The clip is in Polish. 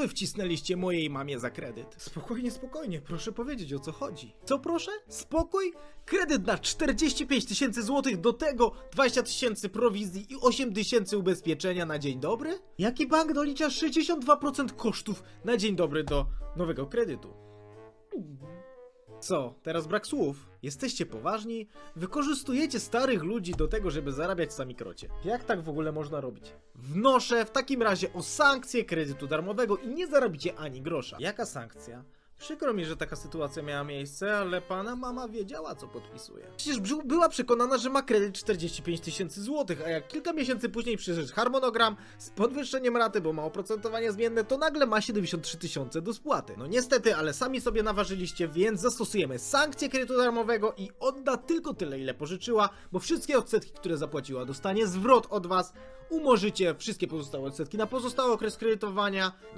wy wcisnęliście mojej mamie za kredyt? Spokojnie, spokojnie, proszę powiedzieć o co chodzi. Co proszę? Spokój? Kredyt na 45 tysięcy złotych, do tego 20 tysięcy prowizji i 8 tysięcy ubezpieczenia na dzień dobry? Jaki bank dolicza 62% kosztów na dzień dobry do nowego kredytu? Co, teraz brak słów? Jesteście poważni? Wykorzystujecie starych ludzi do tego, żeby zarabiać sami krocie. Jak tak w ogóle można robić? Wnoszę w takim razie o sankcję kredytu darmowego i nie zarobicie ani grosza. Jaka sankcja? Przykro mi, że taka sytuacja miała miejsce, ale pana mama wiedziała, co podpisuje. Przecież była przekonana, że ma kredyt 45 tysięcy złotych, a jak kilka miesięcy później przyszedł harmonogram z podwyższeniem raty, bo ma oprocentowanie zmienne, to nagle ma 73 tysiące do spłaty. No niestety, ale sami sobie naważyliście, więc zastosujemy sankcję kredytu darmowego i odda tylko tyle, ile pożyczyła, bo wszystkie odsetki, które zapłaciła, dostanie zwrot od was. Umorzycie wszystkie pozostałe odsetki na pozostały okres kredytowania. No i